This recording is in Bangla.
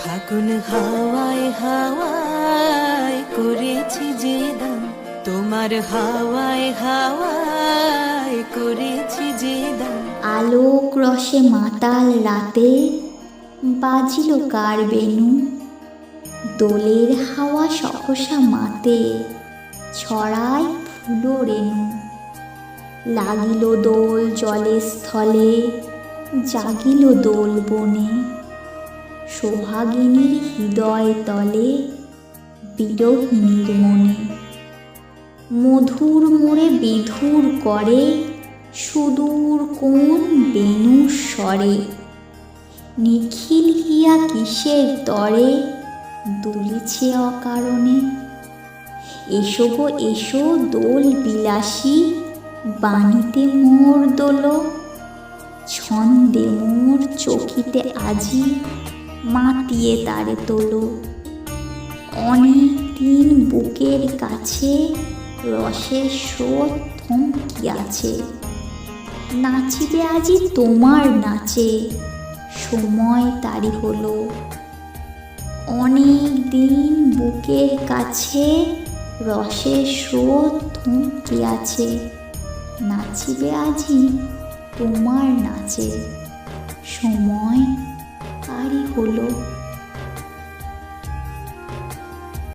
ফাগুন হাওয়ায় হাওয়ায় করেছি যে দাম তোমার হাওয়ায় হাওয়ায় করেছি যে দাম আলোক রসে মাতাল রাতে বাজিল কার বেনু দোলের হাওয়া সহসা মাতে ছড়ায় ফুলো রেণু। লাগিল দোল জলে স্থলে, জাগিল দোল বনে। সোহাগিনীর হৃদয় তলে বিরোহিনীর মনে মধুর মোড়ে বিধুর করে, সুদূর কোন বেণুর স্বরে। নিখিল হিয়া কিসের তরে, দুলিছে অকারণে। এসো গো, এসো দোল বিলাসী, বাণীতে মোর দোল। ছন্দে মোর চকিতে আজি মাতিয়ে তারে তোলো। অনেক দিন বুকের কাছে রসের স্রোত থমকিয়াছে। নাচিবে আজি তোমার নাচে, সময় তারি হলো। অনেক দিন বুকের কাছে রসের স্রোত আছে নাচিবে আজি তোমার নাচে, সময় তারি হলো